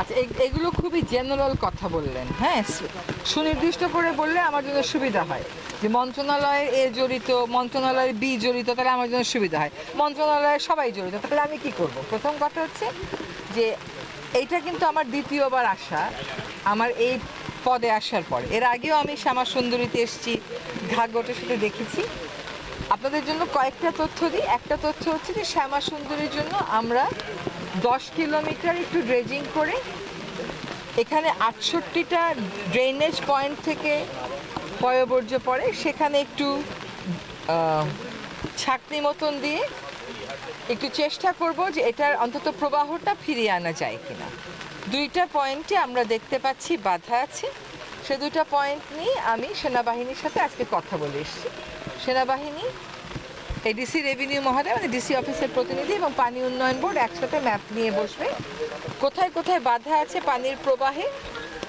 আচ্ছা এগুলো খুবই জেনারেল কথা বললেন হ্যাঁ? সুনির্দিষ্ট করে বললে আমার জন্য সুবিধা হয়। যে মন্ত্রণালয়ের এ জড়িত, মন্ত্রণালয়ের বি জড়িত, তাহলে আমার জন্য সুবিধা হয়। মন্ত্রণালয়ের সবাই জড়িত, তাহলে আমি কি করব? প্রথম কথা হচ্ছে যে এইটা কিন্তু আমার দ্বিতীয়বার আসা, আমার এই পদে আসার পর। এর আগেও আমি শ্যামা সুন্দরীতে এসেছি ঘাগটের সাথে দেখেছি। আপনাদের জন্য কয়েকটা তথ্য দিই। একটা তথ্য হচ্ছে যে শ্যামা সুন্দরীর জন্য আমরা দশ কিলোমিটার একটু ড্রেজিং করে, এখানে আটষট্টিটা ড্রেনেজ পয়েন্ট থেকে পয়বর্জ্য পড়ে, সেখানে একটু ছাকনি মতন দিয়ে একটু চেষ্টা করব যে এটার অন্তত প্রবাহটা ফিরিয়ে আনা যায় কিনা। দুইটা পয়েন্টে আমরা দেখতে পাচ্ছি, বাধা আছে। সে দুইটা পয়েন্ট নিয়ে আমি সেনাবাহিনীর সাথে আজকে কথা বলে এসেছি। সেনাবাহিনী এডিসি রেভিনিউ মহোদয় মানে ডিসি অফিসের প্রতিনিধি এবং পানি উন্নয়ন বোর্ড একসাথে ম্যাপ নিয়ে বসবে। কোথায় কোথায় বাধা আছে পানির প্রবাহে,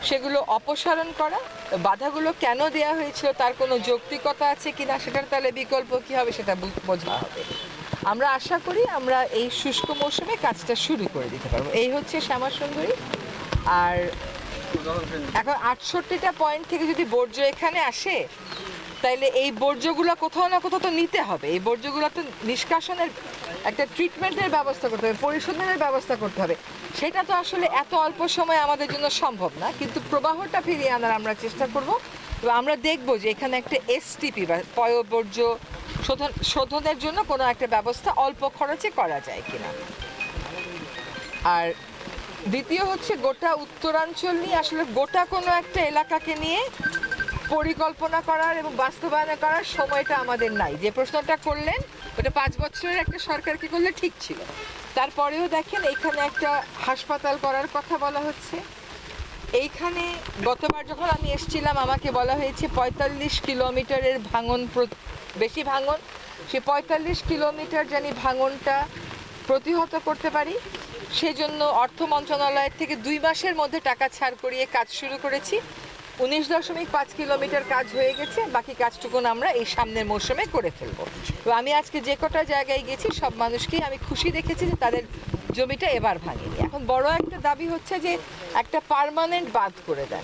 সেগুলো অপসারণ করা, বাধাগুলো কেন দেওয়া হয়েছিল, তার কোনো যৌক্তিকতা আছে কিনা, সেটার তাহলে বিকল্প কি হবে সেটা বোঝা হবে। আমরা আশা করি আমরা এই শুষ্ক মৌসুমে কাজটা শুরু করে দিতে পারব। এই হচ্ছে শ্যামা সুন্দরী। আর এখন আটষট্টিটা পয়েন্ট থেকে যদি বর্জ্য এখানে আসে তাইলে এই বর্জ্যগুলো কোথাও না কোথাও তো নিতে হবে। এই বর্জ্যগুলো তো নিষ্কাশনের একটা ট্রিটমেন্টের ব্যবস্থা করতে হবে, পরিশোধনের ব্যবস্থা করতে হবে। সেটা তো আসলে এত অল্প সময় আমাদের জন্য সম্ভব না, কিন্তু প্রবাহটা ফিরিয়ে আনার আমরা চেষ্টা করব। এবং আমরা দেখব যে এখানে একটা এসটিপি বা পয়বর্জ্য শোধন, শোধনের জন্য কোনো একটা ব্যবস্থা অল্প খরচে করা যায় কিনা। আর দ্বিতীয় হচ্ছে গোটা উত্তরাঞ্চল নিয়ে আসলে গোটা কোনো একটা এলাকাকে নিয়ে পরিকল্পনা করার এবং বাস্তবায়ন করার সময়টা আমাদের নাই। যে প্রশ্নটা করলেন, ওটা পাঁচ বছরের একটা সরকারকে করলে ঠিক ছিল? তারপরেও দেখেন, এইখানে একটা হাসপাতাল করার কথা বলা হচ্ছে। এইখানে গতবার যখন আমি এসেছিলাম, আমাকে বলা হয়েছে পঁয়তাল্লিশ কিলোমিটারের ভাঙন বেশি ভাঙন, সে পঁয়তাল্লিশ কিলোমিটার জানি ভাঙনটা প্রতিহত করতে পারি। সেজন্য অর্থ মন্ত্রণালয়ের থেকে দুই মাসের মধ্যে টাকা ছাড় করিয়ে কাজ শুরু করেছি। উনিশ দশমিক পাঁচ কিলোমিটার কাজ হয়ে গেছে, বাকি কাজটুকুন আমরা এই সামনের মৌসুমে করে ফেলব। তো আমি আজকে যে কটা জায়গায় গেছি, সব মানুষকেই আমি খুশি দেখেছি যে তাদের জমিটা এবার ভাঙেনি। এখন বড় একটা দাবি হচ্ছে যে একটা পার্মানেন্ট বাদ করে দেন।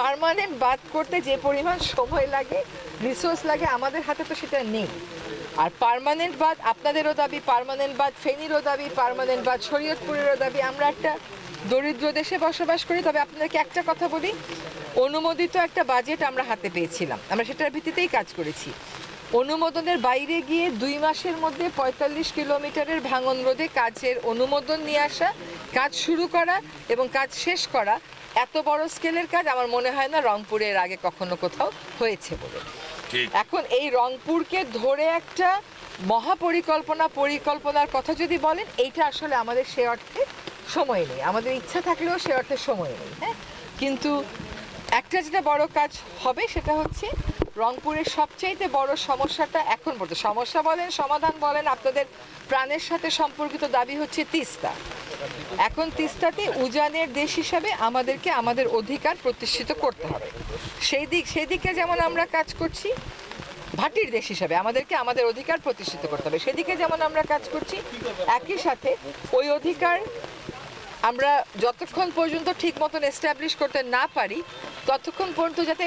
পার্মানেন্ট বাদ করতে যে পরিমাণ সময় লাগে রিসোর্স লাগে, আমাদের হাতে তো সেটা নেই। আর পার্মানেন্ট বাদ আপনাদেরও দাবি পার্মানেন্ট বাদ ফেনীরও দাবি পার্মানেন্ট বাদ শরীয়তপুরেরও দাবি, আমরা একটা দরিদ্র দেশে বসবাস করি তবে আপনাদেরকে একটা কথা বলি। অনুমোদিত একটা বাজেট আমরা হাতে পেয়েছিলাম। আমরা সেটার ভিত্তিতেই কাজ করেছি। অনুমোদনের বাইরে গিয়ে দুই মাসের মধ্যে পঁয়তাল্লিশ কিলোমিটারের ভাঙন রোধে কাজের অনুমোদন নিয়ে আসা কাজ শুরু করা এবং কাজ শেষ করা এত বড় স্কেলের কাজ আমার মনে হয় না রংপুরের আগে কখনো কোথাও হয়েছে বলে। এখন এই রংপুরকে ধরে একটা মহাপরিকল্পনা পরিকল্পনার কথা যদি বলেন এইটা আসলে আমাদের সে অর্থে সময় নেই। আমাদের ইচ্ছা থাকলেও সে অর্থে সময় নেই হ্যাঁ? কিন্তু একটা যেটা বড় কাজ হবে সেটা হচ্ছে রংপুরের সবচাইতে বড় সমস্যাটা এখন পর্যন্ত। সমস্যা বলেন, সমাধান বলেন, আপনাদের প্রাণের সাথে সম্পর্কিত দাবি হচ্ছে তিস্তা। এখন তিস্তাতে উজানের দেশ হিসাবে আমাদেরকে আমাদের অধিকার প্রতিষ্ঠিত করতে হবে। সেই দিক, সেই দিকে যেমন আমরা কাজ করছি, ভাটির দেশ হিসাবে আমাদেরকে আমাদের অধিকার প্রতিষ্ঠিত করতে হবে। সেদিকে যেমন আমরা কাজ করছি, একই সাথে ওই অধিকার আমরা যতক্ষণ পর্যন্ত ঠিক মতন এস্টাবলিশ করতে না পারি, ততক্ষণ পর্যন্ত যাতে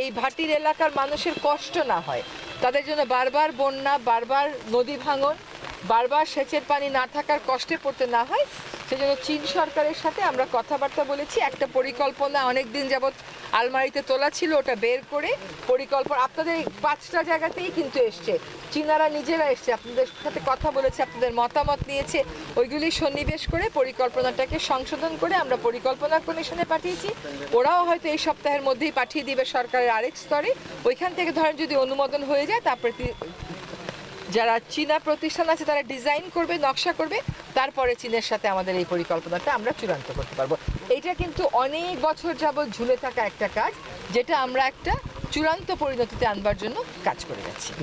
এই ভাটির এলাকার মানুষের কষ্ট না হয়। তাদের জন্য বারবার বন্যা, বারবার নদী ভাঙন, বারবার সেচের পানি না থাকার কষ্টে পড়তে না হয়। সেজন্য চীন সরকারের সাথে আমরা কথাবার্তা বলেছি। একটা পরিকল্পনা অনেক দিন যাবৎ আলমারিতে তোলা ছিল, ওটা বের করে পরিকল্পনা আপনাদের পাঁচটা জায়গাতেই কিন্তু এসছে। চীনারা নিজেরা এসছে, আপনাদের সাথে কথা বলেছে, আপনাদের মতামত নিয়েছে। ওইগুলি সন্নিবেশ করে পরিকল্পনাটাকে সংশোধন করে আমরা পরিকল্পনা কমিশনে পাঠিয়েছি। ওরাও হয়তো এই সপ্তাহের মধ্যেই পাঠিয়ে দিবে সরকারের আরেক স্তরে। ওইখান থেকে ধরেন যদি অনুমোদন হয়ে যায়, তারপরে যারা চীনা প্রতিষ্ঠান আছে, তারা ডিজাইন করবে, নকশা করবে। তারপরে চীনের সাথে আমাদের এই পরিকল্পনাটা আমরা চূড়ান্ত করতে পারব। এটা কিন্তু অনেক বছর যাবৎ ঝুলে থাকা একটা কাজ, যেটা আমরা একটা চূড়ান্ত পরিণতিতে আনবার জন্য কাজ করে যাচ্ছি।